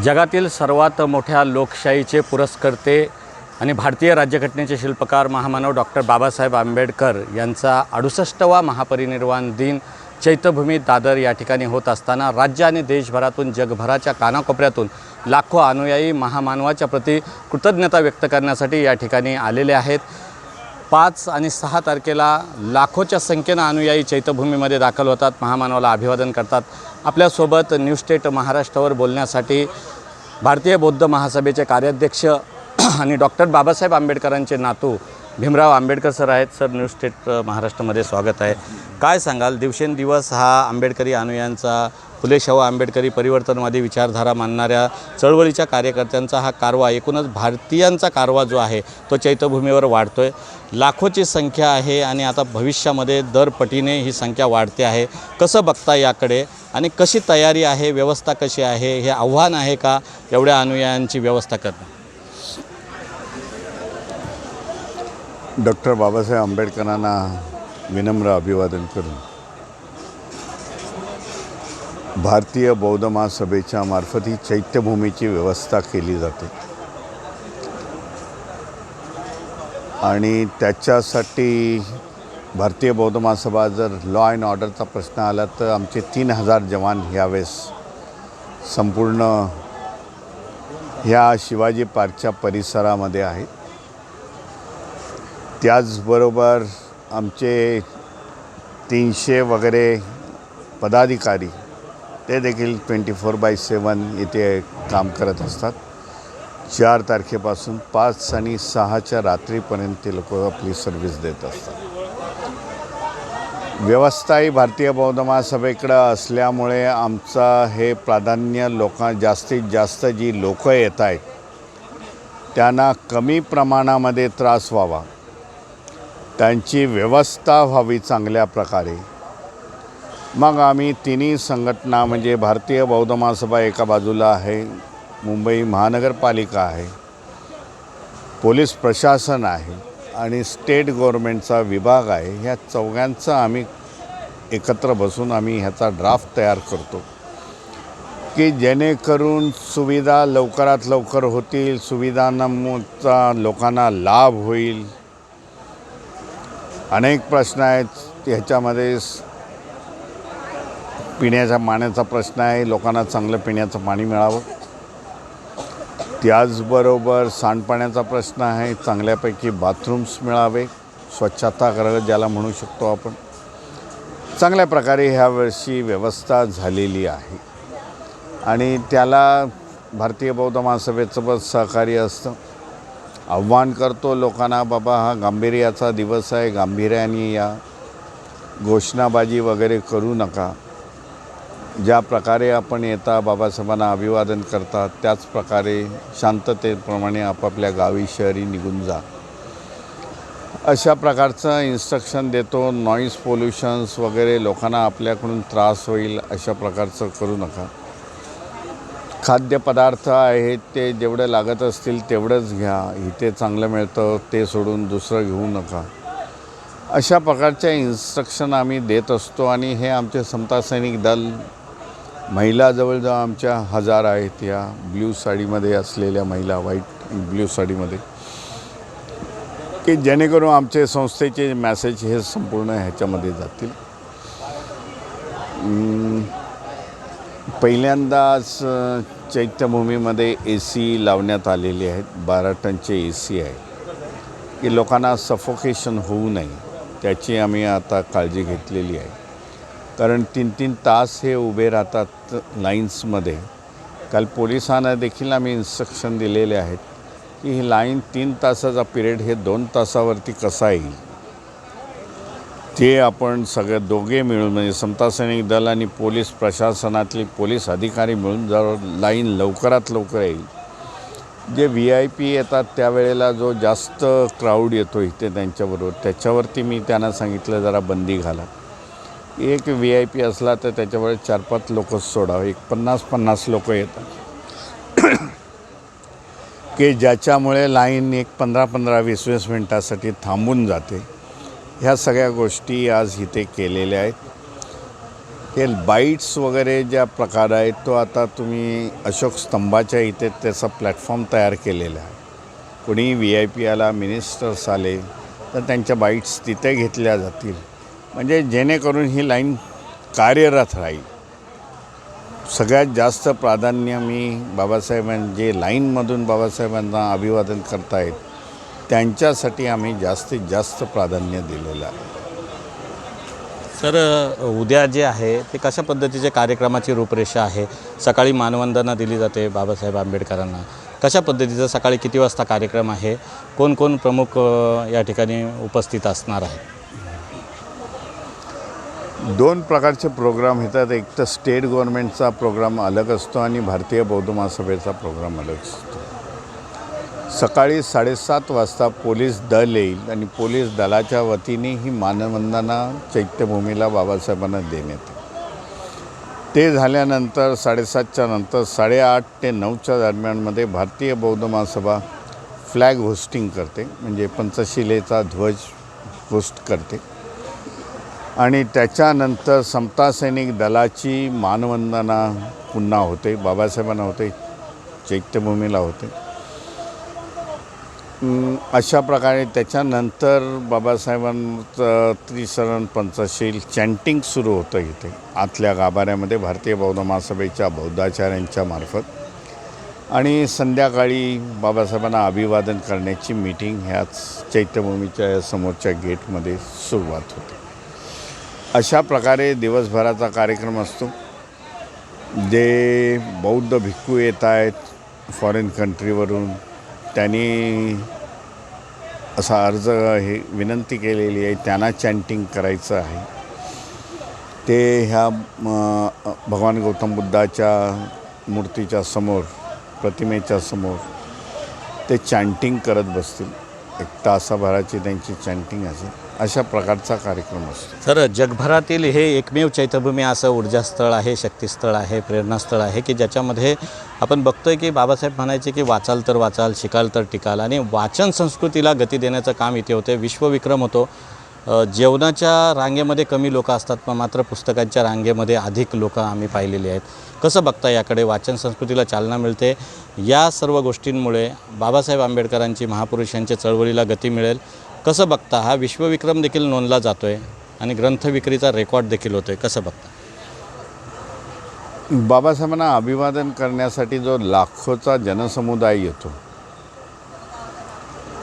जगातील सर्वात मोठ्या लोकशाहीचे पुरस्कर्ते आणि भारतीय राज्यघटनेचे शिल्पकार महामानव डॉक्टर बाबासाहेब आंबेडकर यांचा अडुसष्टवा महापरिनिर्वाण दिन चैत्यभूमी दादर या ठिकाणी होत असताना राज्य आणि देशभरातून जगभराच्या कानाकोपऱ्यातून लाखो अनुयायी महामानवाच्या प्रती कृतज्ञता व्यक्त करण्यासाठी या ठिकाणी आलेले आहेत. पाच आणि सहा तारखेला लाखोच्या संख्येनं अनुयायी चैत्यभूमीमध्ये दाखल होतात महामानवाला अभिवादन करतात. आपल्यासोबत न्यू स्टेट महाराष्ट्रावर बोलण्यासाठी भारतीय बौद्ध महासभेचे कार्याध्यक्ष आणि डॉक्टर बाबासाहेब आंबेडकरांचे नातू भीमराव आंबेडकर सर आहेत. सर न्यू स्टेट महाराष्ट्रामध्ये स्वागत आहे. काय सांगाल दिवसेंदिवस हा आंबेडकरी अनुयांचा फुले शाहू आंबेडकरी परिवर्तनवादी विचारधारा मानणाऱ्या चळवळीच्या कार्यकर्त्यांचा हा कारवा एकूणच भारतीयांचा कारवा जो आहे तो चैत्यभूमीवर वाढतो आहे लाखोची संख्या आहे आणि आता भविष्यामध्ये दरपटीने ही संख्या वाढते आहे. कसं बघता याकडे आणि कशी तयारी आहे व्यवस्था कशी आहे हे आव्हान आहे का एवढ्या अनुयायांची व्यवस्था करणं? डॉक्टर बाबासाहेब आंबेडकरांना विनम्र अभिवादन करून भारतीय बौद्ध महासभेच्या मार्फत ही चैत्यभूमीची व्यवस्था केली जाते. आणि त्याच्यासाठी भारतीय बौद्ध महासभा जर लॉ अँड ऑर्डरचा प्रश्न आला तर आमचे तीन हजार जवान यावेळेस संपूर्ण ह्या शिवाजी पार्कच्या परिसरामध्ये आहेत. त्याचबरोबर आमचे तीनशे वगैरे पदाधिकारी ते देखील ट्वेंटी फोर बाय सेवन इथे काम करत असतात. चार तारखेपासून पाच आणि सहाच्या रात्रीपर्यंत ते लोक आपली सर्व्हिस देत असतात. व्यवस्था ही भारतीय बौद्ध महासभेकडं असल्यामुळे आमचा हे प्राधान्य लोकां जास्तीत जास्त जी लोकं येत आहेत त्यांना कमी प्रमाणामध्ये त्रास व्हावा. त्यांची व्यवस्था व्हावी चांगल्या प्रकारे. मग आम्ही तिन्ही संघटना म्हणजे भारतीय बौद्ध महासभा एका बाजूला आहे मुंबई महानगरपालिका आहे पोलीस प्रशासन आहे आणि स्टेट गव्हर्मेंटचा विभाग आहे. ह्या चौघांचं आम्ही एकत्र बसून आम्ही ह्याचा ड्राफ्ट तयार करतो की जेणेकरून सुविधा लवकरात लवकर होतील सुविधांचा लोकांना लाभ होईल. अनेक प्रश्न आहेत ह्याच्यामध्ये. पिण्याच्या पाण्याचा प्रश्न आहे लोकांना चांगलं पिण्याचं पाणी मिळावं. त्याचबरोबर सांडपाण्याचा प्रश्न आहे चांगल्यापैकी बाथरूम्स मिळावे स्वच्छतागृह ज्याला म्हणू शकतो आपण. चांगल्या प्रकारे ह्या वर्षी व्यवस्था झालेली आहे. आणि त्याला भारतीय बौद्ध महासभेचं पण सहकार्य असतं. आव्हान करतो लोकांना बाबा हा गांभीर्याचा दिवस आहे गांभीर्याने या घोषणाबाजी वगैरे करू नका. ज्या प्रकारे आपण येता बाबासाहेबांना अभिवादन करता त्याच प्रकारे शांततेप्रमाणे आपापल्या गावी शहरी निघून जा. अशा प्रकारचं इन्स्ट्रक्शन देतो. नॉईज पोल्युशन्स वगैरे लोकांना आपल्याकडून त्रास होईल अशा प्रकारचं करू नका. खाद्यपदार्थ आहेत ते जेवढे लागत असतील तेवढंच घ्या. इथे चांगलं मिळतं ते सोडून दुसरं घेऊ नका. अशा प्रकारच्या इन्स्ट्रक्शन आम्ही देत असतो आणि हे आमचे समता सैनिक दल महिला जवळजवळ आमच्या हजार आहेत या ब्ल्यू साडीमध्ये असलेल्या महिला व्हाईट ब्ल्यू साडीमध्ये की जेणेकरून आमचे संस्थेचे मॅसेज हे संपूर्ण ह्याच्यामध्ये जातील. पहिल्यांदाच चैत्यभूमीमध्ये ए सी लावण्यात आलेले आहेत. बारा टनचे ए सी आहे. की लोकांना सफोकेशन होऊ नये त्याची आम्ही आता काळजी घेतलेली आहे. कारण तीन तीन तास हे उभे राहतात लाईन्समध्ये काल पोलिसांना देखील आम्ही इन्स्ट्रक्शन दिलेले आहेत की ही लाईन तीन तासाचा पिरियड हे दोन तासावरती कसा येईल? ते आपण सगळे दोघे मिळून म्हणजे समता सैनिक दल आणि पोलीस प्रशासनातले पोलीस अधिकारी मिळून जर लाईन लवकरात लवकर येईल. जे व्ही आय पी येतात त्यावेळेला जो जास्त क्राऊड येतो इथे त्यांच्याबरोबर. त्याच्यावरती मी त्यांना सांगितलं जरा बंदी घाला. एक व्ही आय पी असला तर त्याच्यावर चार पाच लोकच सोडावं. एक पन्नास पन्नास लोक येतात. की ज्याच्यामुळे लाईन एक पंधरा पंधरा वीस वीस मिनटासाठी थांबून जाते. ह्या सगळ्या गोष्टी आज इथे केलेल्या आहेत. हे बाईट्स वगैरे ज्या प्रकार आहेत तो आता तुम्ही अशोक स्तंभाच्या इथे त्याचा प्लॅटफॉर्म तयार केलेला आहे. कोणी व्ही आय पी आला मिनिस्टर्स आले तर त्यांच्या बाईट्स तिथे घेतल्या जातील. म्हणजे जेणेकरून ही लाईन कार्यरत राहील. सगळ्यात जास्त प्राधान्य मी बाबासाहेबां जे लाईनमधून बाबासाहेबांना अभिवादन करतायत. त्यांच्यासाठी आम्ही जास्तीत जास्त प्राधान्य दिलेलं आहे. सर उद्या जे आहे ते कशा पद्धतीच्या कार्यक्रमाची रूपरेषा आहे? सकाळी मानवंदना दिली जाते बाबासाहेब आंबेडकरांना. कशा पद्धतीचा सकाळी किती वाजता कार्यक्रम आहे? कोण कोण प्रमुख या ठिकाणी उपस्थित असणार आहे दोन प्रकारचे प्रोग्राम येतात. एक तर स्टेट गव्हर्नमेंटचा प्रोग्राम अलग असतो आणि भारतीय बौद्ध महासभेचा प्रोग्राम अलग असतो. सकाळी साडेसात वाजता पोलीस दल येईल आणि पोलीस दलाच्या वतीने ही मानवंदना चैत्यभूमीला बाबासाहेबांना देण्यात ते झाल्यानंतर साडेसातच्या नंतर साडेआठ ते नऊच्या दरम्यानमध्ये भारतीय बौद्ध महासभा फ्लॅग होस्टिंग करते. म्हणजे पंचशिलेचा ध्वज होस्ट करते. आणि त्याच्यानंतर समता सैनिक दलाची मानवंदना पुन्हा होते बाबासाहेबांना होते चैत्यभूमीला होते. अशा प्रकारे त्याच्यानंतर बाबासाहेबांचं त्रिसरण पंचशील चॅन्टिंग सुरू होतं इथे. आतल्या गाभाऱ्यामध्ये भारतीय बौद्ध महासभेच्या बौद्धाचार्यांच्या मार्फत. आणि संध्याकाळी बाबासाहेबांना अभिवादन करण्याची मीटिंग ह्याच चैत्यभूमीच्या समोरच्या गेटमध्ये सुरुवात होते. अशा प्रकारे दिवसभराचा कार्यक्रम असतो. जे बौद्ध भिक्खू येत आहेत फॉरेन कंट्रीवरून त्यांनी असा अर्ज हे विनंती केलेली आहे त्यांना चॅन्टिंग करायचं आहे. ते ह्या भगवान गौतम बुद्धाच्या मूर्तीच्या समोर प्रतिमेच्या समोर ते चॅन्टिंग करत बसतील. एक तासाभराची त्यांची चॅन्टिंग असेल. अशा प्रकारचा कार्यक्रम असतो. सर जगभरातील हे एकमेव चैत्यभूमी असं ऊर्जास्थळ आहे शक्तीस्थळ आहे प्रेरणास्थळ आहे की ज्याच्यामध्ये आपण बघतोय की बाबासाहेब म्हणायचे की वाचाल तर वाचाल शिकाल तर टिकाल आणि वाचन संस्कृतीला गती देण्याचं काम इथे होते. विश्वविक्रम होतो. जेवणाच्या रांगेमध्ये कमी लोक असतात पण मात्र पुस्तकांच्या रांगेमध्ये अधिक लोक आम्ही पाहिलेली आहेत. कसं बघता याकडे? वाचन संस्कृतीला चालना मिळते. या सर्व गोष्टींमुळे बाबासाहेब आंबेडकरांची महापुरुषांच्या चळवळीला गती मिळेल. कसं बघता हा? विश्वविक्रम देखील नोंदला जातो आहे आणि ग्रंथविक्रीचा रेकॉर्ड देखील होतो आहे कसं बघता? बाबासाहेबांना अभिवादन करण्यासाठी जो लाखोचा जनसमुदाय येतो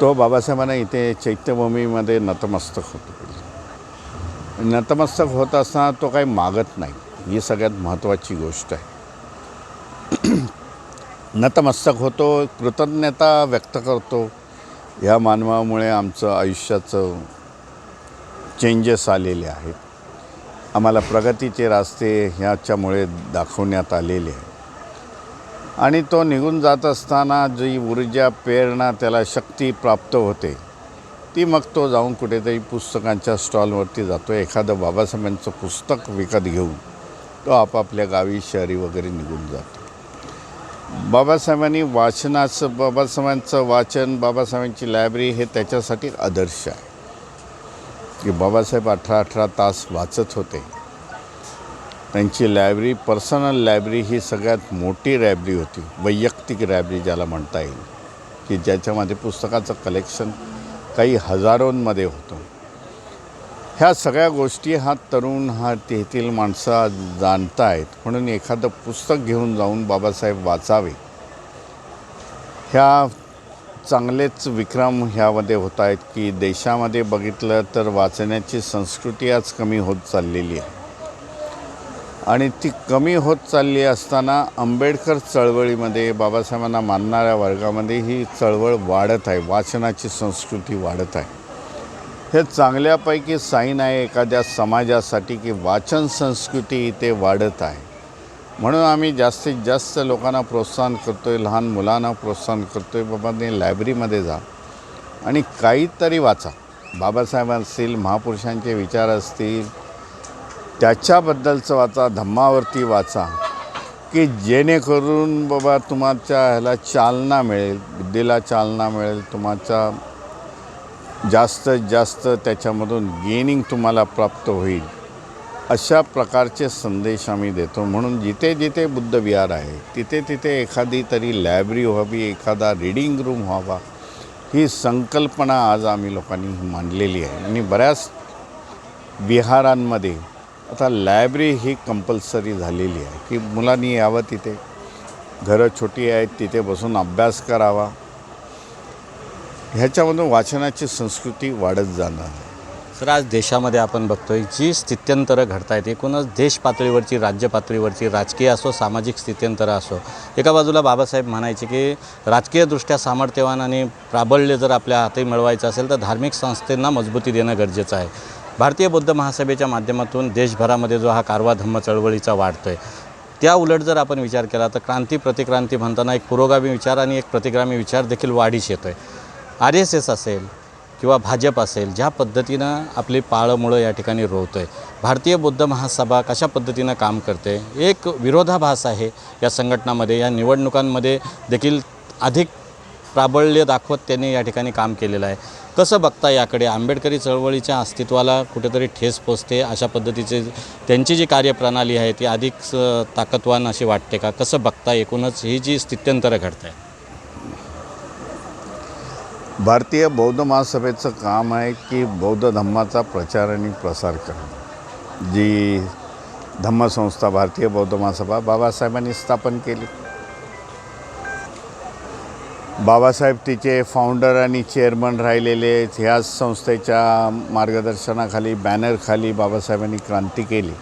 तो बाबासाहेबांना इथे चैत्यभूमीमध्ये नतमस्तक होतो. नतमस्तक होत असताना तो काही मागत नाही. ही सगळ्यात महत्त्वाची गोष्ट आहे. नतमस्तक होतो कृतज्ञता व्यक्त करतो. ह्या मानवामुळे आमचं आयुष्याचं चेंजेस आलेले आहेत. आम्हाला प्रगतीचे रास्ते ह्याच्यामुळे दाखवण्यात आलेले आहे आणि तो निघून जात असताना जी ऊर्जा प्रेरणा त्याला शक्ती प्राप्त होते ती मग तो जाऊन कुठेतरी पुस्तकांच्या स्टॉलवरती जातो. एखादं बाबासाहेबांचं पुस्तक विकत घेऊन तो आपापल्या गावी शहरी वगैरे निघून जातो. बाबासाहेबांनी वाचनाचं बाबासाहेबांचं वाचन बाबासाहेबांची लायब्ररी हे त्याच्यासाठी आदर्श आहे. की बाबासाहेब अठरा अठरा तास वाचत होते. त्यांची लायब्ररी पर्सनल लायब्ररी ही सगळ्यात मोठी लायब्ररी होती. वैयक्तिक लायब्ररी ज्याला म्हणता येईल. की ज्याच्यामध्ये पुस्तकाचं कलेक्शन काही हजारोंमध्ये होतं. ह्या सगळ्या गोष्टी हा तरुण हा तेथील माणसं जाणत आहेत म्हणून एखादं पुस्तक घेऊन जाऊन बाबासाहेब वाचावे. ह्या चांगलेच विक्रम ह्यामध्ये होत आहेत की देशामध्ये बघितलं तर वाचण्याची संस्कृती आज कमी होत चाललेली आहे. आणि ती कमी होत चालली असताना आंबेडकर चळवळीमध्ये बाबासाहेबांना मानणाऱ्या वर्गामध्ये ही चळवळ वाढत आहे. वाचनाची संस्कृती वाढत आहे. हे चांगल्यापैकी साईन आहे एखाद्या समाजासाठी की वाचन संस्कृती इथे वाढत आहे. म्हणून आम्ही जास्तीत जास्त लोकांना प्रोत्साहन करतो आहे लहान मुलांना प्रोत्साहन करतो आहे बाबा ते लायब्ररीमध्ये जा आणि काहीतरी वाचा. बाबासाहेब असतील महापुरुषांचे विचार असतील त्याच्याबद्दलचं वाचा धम्मावरती वाचा की जेणेकरून बाबा तुमच्या ह्याला चालना मिळेल बुद्धीला चालना मिळेल तुमच्या जास्तीत जास्त त्याच्यामधून गेनिंग तुम्हाला प्राप्त होईल. अशा प्रकारचे संदेश आम्ही देतो. म्हणून जिथे जिथे बुद्ध विहार आहे तिथे तिथे एखादी तरी लायब्ररी व्हावी एखादा रीडिंग रूम व्हावा ही संकल्पना आज आम्ही लोकांनी मांडलेली आहे. आणि बऱ्याच विहारांमध्ये आता लायब्ररी ही कंपल्सरी झालेली आहे. की मुलांनी यावं तिथे घरं छोटी आहेत तिथे बसून अभ्यास करावा. ह्याच्यामधून वाचनाची संस्कृती वाढत जाणं सर आज देशामध्ये आपण बघतोय जी स्थित्यंतरं घडत आहेत एकूणच देश पातळीवरची राज्य पातळीवरची राजकीय असो सामाजिक स्थित्यंतरं असो एका बाजूला बाबासाहेब म्हणायचे की राजकीयदृष्ट्या सामर्थ्यवान आणि प्राबल्य जर आपल्या हाती मिळवायचं असेल तर धार्मिक संस्थेंना मजबूती देणं गरजेचं आहे. भारतीय बौद्ध महासभेच्या माध्यमातून देशभरामध्ये जो हा कारवा धम्म चळवळीचा वाढतो आहे त्या उलट जर आपण विचार केला तर क्रांती प्रतिक्रांती म्हणताना एक पुरोगामी विचार आणि एक प्रतिगामी विचार देखील वाढीस येतो आहे आर एस एस असेल किंवा भाजप असेल ज्या पद्धतीनं आपली पाळंमुळं या ठिकाणी रोवतं आहे भारतीय बौद्ध महासभा कशा पद्धतीनं काम करते? एक विरोधाभास आहे या संघटनामध्ये. या निवडणुकांमध्ये देखील अधिक प्राबल्य दाखवत त्यांनी या ठिकाणी काम केलेलं आहे. कसं बघता याकडे? आंबेडकरी चळवळीच्या अस्तित्वाला कुठेतरी ठेस पोचते. अशा पद्धतीचे त्यांची जी कार्यप्रणाली आहे ती अधिक स- ताकदवान अशी वाटते का? कसं बघता एकूणच ही जी स्थित्यंतरं घडत आहे भारतीय बौद्ध महासभेचं काम आहे की बौद्ध धम्माचा प्रचार आणि प्रसार करणं. जी धम्मसंस्था भारतीय बौद्ध महासभा बाबासाहेबांनी स्थापन केली. बाबासाहेब तिचे फाउंडर आणि चेअरमन राहिलेले आहेत. ह्याच संस्थेच्या मार्गदर्शनाखाली बॅनरखाली बाबासाहेबांनी क्रांती केली.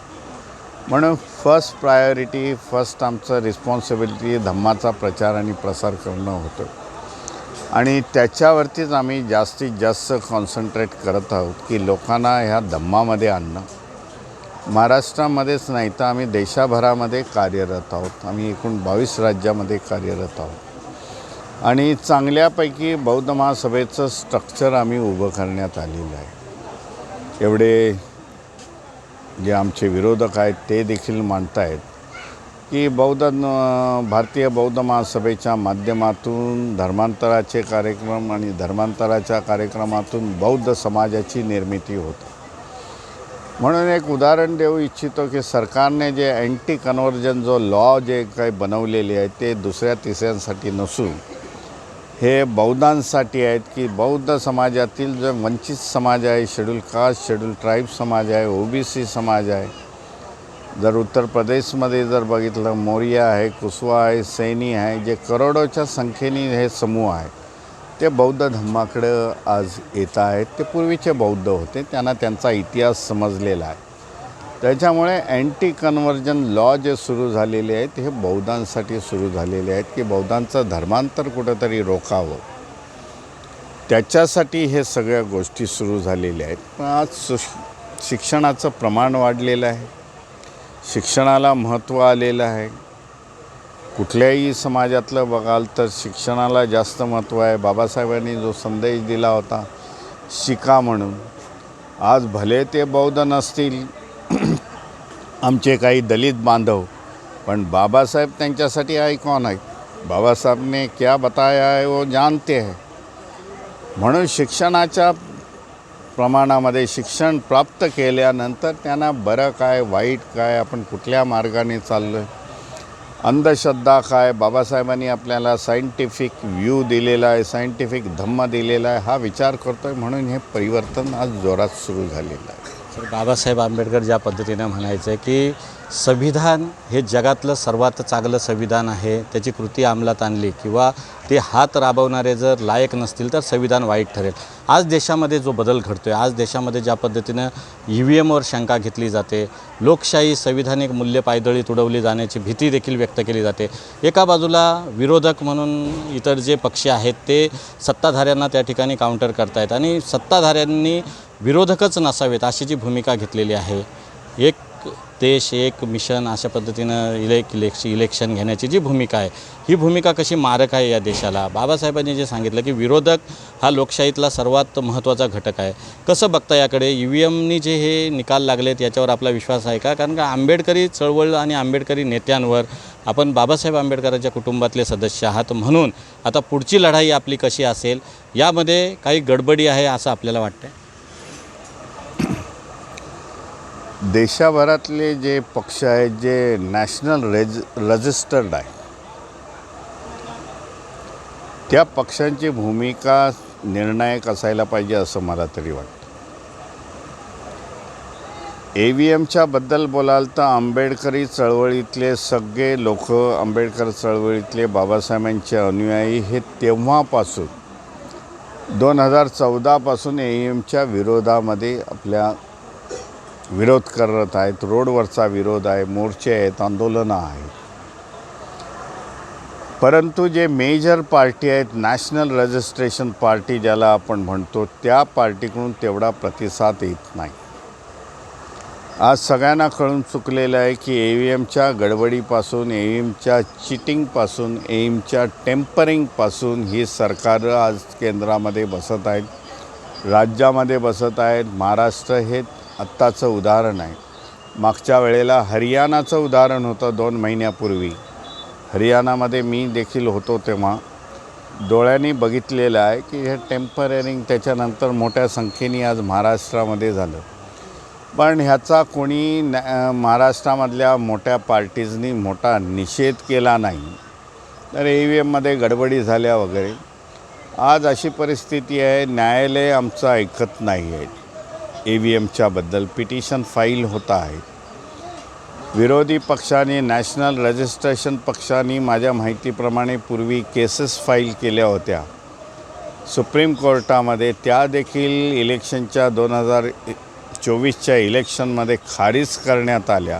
म्हणून फर्स्ट प्रायोरिटी फर्स्ट आमचं रिस्पॉन्सिबिलिटी धम्माचा प्रचार आणि प्रसार करणं होतं. आणि त्याच्यावरतीच आम्ही जास्तीत जास्त कॉन्सन्ट्रेट करत आहोत की लोकांना ह्या धम्मामध्ये आणणं. महाराष्ट्रामध्येच नाही तर आम्ही देशाभरामध्ये कार्यरत आहोत. आम्ही एकूण बावीस राज्यामध्ये कार्यरत आहोत. आणि चांगल्यापैकी बौद्ध महासभेचं स्ट्रक्चर आम्ही उभं करण्यात आलेलं आहे. एवढे जे आमचे विरोधक आहेत ते देखील मांडतायत की बौद्ध भारतीय बौद्ध महासभेच्या माध्यमातून धर्मांतराचे कार्यक्रम आणि धर्मांतराच्या कार्यक्रमातून बौद्ध समाजाची निर्मिती होते. म्हणून एक उदाहरण देऊ इच्छितो की सरकारने जे अँटी कन्व्हर्जन जो लॉ जे काही बनवलेले आहे ते दुसऱ्या तिसऱ्यांसाठी नसून हे बौद्धांसाठी आहेत की बौद्ध समाजातील जो वंचित समाज आहे शेड्यूल कास्ट शेड्यूल ट्राईब समाज आहे ओबीसी समाज आहे जर उत्तर प्रदेशमध्ये जर बघितलं मोरिया आहे कुसवा आहे सैनी आहे जे करोडोच्या संख्येने हे समूह आहे ते बौद्ध धर्माकडं आज येत आहेत. ते पूर्वीचे बौद्ध होते त्यांना त्यांचा इतिहास समजलेला आहे. त्याच्यामुळे अँटी कन्व्हर्जन लॉ जे सुरू झालेले आहेत हे बौद्धांसाठी सुरू झालेले आहेत की बौद्धांचं धर्मांतर कुठंतरी रोखावं. त्याच्यासाठी हे सगळ्या गोष्टी सुरू झालेल्या आहेत. पण आज सुश शिक्षणाचं प्रमाण वाढलेलं आहे. शिक्षणाला महत्त्व आलेलं आहे. कुठल्याही समाजातलं बघाल तर शिक्षणाला जास्त महत्त्व आहे. बाबासाहेबांनी जो संदेश दिला होता शिका म्हणून. आज भले ते बौद्ध नसतील आमचे काही दलित बांधव पण बाबासाहेब त्यांच्यासाठी आयकॉन आहेत. बाबासाहेबने क्या बताया है वो जानते है. म्हणून शिक्षणाच्या प्रमाणामध्ये शिक्षण प्राप्त केल्यानंतर त्यांना बरं काय वाईट काय आपण कुठल्या मार्गाने चाललो आहे अंधश्रद्धा काय? बाबासाहेबांनी आपल्याला सायंटिफिक व्ह्यू दिलेला आहे सायंटिफिक धम्म दिलेला आहे. हा विचार करतो आहे म्हणून हे परिवर्तन आज जोरात सुरू झालेलं आहे. तर बाबासाहेब आंबेडकर ज्या पद्धतीनं म्हणायचं आहे की संविधान हे जगातलं सर्वात चांगलं संविधान आहे त्याची कृती अंमलात आणली किंवा ते हात राबवणारे जर लायक नसतील तर संविधान वाईट ठरेल. आज देशामध्ये जो बदल घडतो आहे आज देशामध्ये ज्या पद्धतीनं ई व्ही एमवर शंका घेतली जाते लोकशाही संविधानिक मूल्य पायदळी तुडवली जाण्याची भीती देखील व्यक्त केली जाते. एका बाजूला विरोधक म्हणून इतर जे पक्ष आहेत ते सत्ताधाऱ्यांना त्या ठिकाणी काउंटर करतायत आणि सत्ताधाऱ्यांनी विरोधकच नसावेत अशी जी भूमिका घेतलेली आहे. एक देश एक मिशन अशा पद्धतीनं इलेक इलेक्श इलेक्शन घेण्याची जी भूमिका आहे ही भूमिका कशी मारक आहे या देशाला? बाबासाहेबांनी जे सांगितलं की विरोधक हा लोकशाहीतला सर्वात महत्त्वाचा घटक आहे. कसं बघता याकडे? ई व्ही एमनी जे हे निकाल लागलेत याच्यावर आपला विश्वास आहे का? कारण का आंबेडकरी चळवळ आणि आंबेडकरी नेत्यांवर आपण बाबासाहेब आंबेडकरांच्या कुटुंबातले सदस्य आहात म्हणून आता पुढची लढाई आपली कशी असेल? यामध्ये काही गडबडी आहे असं आपल्याला वाटतं देशाभरातले जे पक्ष आहेत जे नॅशनल रेज रजिस्टर्ड आहे त्या पक्षांची भूमिका निर्णायक असायला पाहिजे असं मला तरी वाटतं. ए व्ही एमच्या बद्दल बोलाल तर आंबेडकरी चळवळीतले सगळे लोक आंबेडकर चळवळीतले बाबासाहेबांचे अनुयायी हे तेव्हापासून दोन हजार चौदापासून ए एमच्या विरोधामध्ये आपल्या विरोध करत आहेत. रोडवरचा विरोध आहे. मोर्चे आहेत. आंदोलनं आहेत. परंतु जे मेजर पार्टी आहेत नॅशनल रजिस्ट्रेशन पार्टी ज्याला आपण म्हणतो त्या पार्टीकडून तेवढा प्रतिसाद येत नाही. आज सगळ्यांना कळून चुकलेलं आहे की ए व्ही एमच्या गडबडीपासून ए व्ही एमच्या चिटिंगपासून ए एमच्या टेम्परिंगपासून ही सरकारं आज केंद्रामध्ये बसत आहेत. राज्यामध्ये बसत आहेत. महाराष्ट्र हे आत्ताचं उदाहरण आहे. मागच्या वेळेला हरियाणाचं उदाहरण होतं दोन महिन्यापूर्वी. हरियाणामध्ये मी देखील होतो तेव्हा. डोळ्यांनी बघितलेलं आहे की हे टेम्पररिंग त्याच्यानंतर मोठ्या संख्येने आज महाराष्ट्रामध्ये झालं. पण ह्याचा कोणी नॅ महाराष्ट्रामधल्या मोठ्या पार्टीजनी मोठा निषेध केला नाही. तर ए व्ही एममध्ये गडबडी झाल्या वगैरे. आज अशी परिस्थिती आहे न्यायालय आमचं ऐकत नाही आहे. ए व्ही एमच्याबद्दल पिटिशन फाईल होत आहे. विरोधी पक्षाने नॅशनल रजिस्ट्रेशन पक्षाने माझ्या माहितीप्रमाणे पूर्वी केसेस फाईल केल्या होत्या. सुप्रीम कोर्टामध्ये त्या देखील इलेक्शनच्या दोन हजार चोवीसच्या इलेक्शनमध्ये खारिज करण्यात आल्या.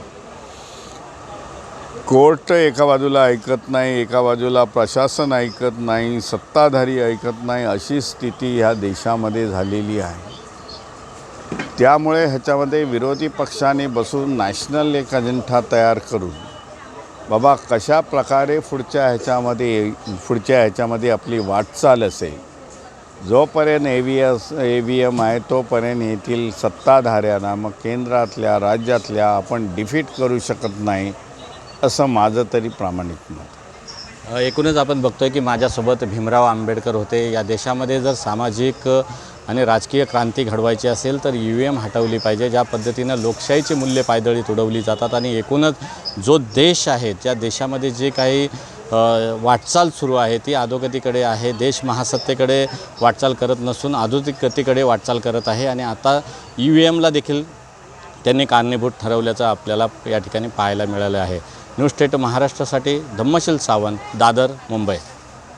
कोर्ट एका बाजूला ऐकत नाही एका बाजूला प्रशासन ऐकत नाही सत्ताधारी ऐकत नाही अशी स्थिती ह्या देशामध्ये झालेली आहे. त्यामुळे ह्याच्यामध्ये विरोधी पक्षाने बसून नॅशनल एक अजिंठा तयार करून बाबा कशा प्रकारे पुढच्या ह्याच्यामध्ये पुढच्या ह्याच्यामध्ये आपली वाटचाल असेल जोपर्यंत A V S A V M आहे तोपर्यंत येथील सत्ताधाऱ्यांना मग केंद्रातल्या राज्यातल्या आपण डिफीट करू शकत नाही असं माझं तरी प्रामाणिक मत एकूणच आपण बघतोय की माझ्यासोबत भीमराव आंबेडकर होते. या देशामध्ये जर सामाजिक आणि राजकीय क्रांती घडवायची असेल तर यू एम हटवली पाहिजे ज्या पद्धतीनं लोकशाहीची मूल्य पायदळीत उडवली जातात आणि एकूणच जो देश आहे त्या देशामध्ये जे काही वाटचाल सुरू आहे ती अधोगतीकडे आहे. देश महासत्तेकडे वाटचाल करत नसून अधोगतीकडे वाटचाल करत आहे आणि आता ई व्ही एमला देखील त्यांनी कारणीभूत ठरवल्याचं आपल्याला या ठिकाणी पाहायला मिळालं आहे. न्यू स्टेट महाराष्ट्रासाठी धम्मशील सावंत दादर मुंबई.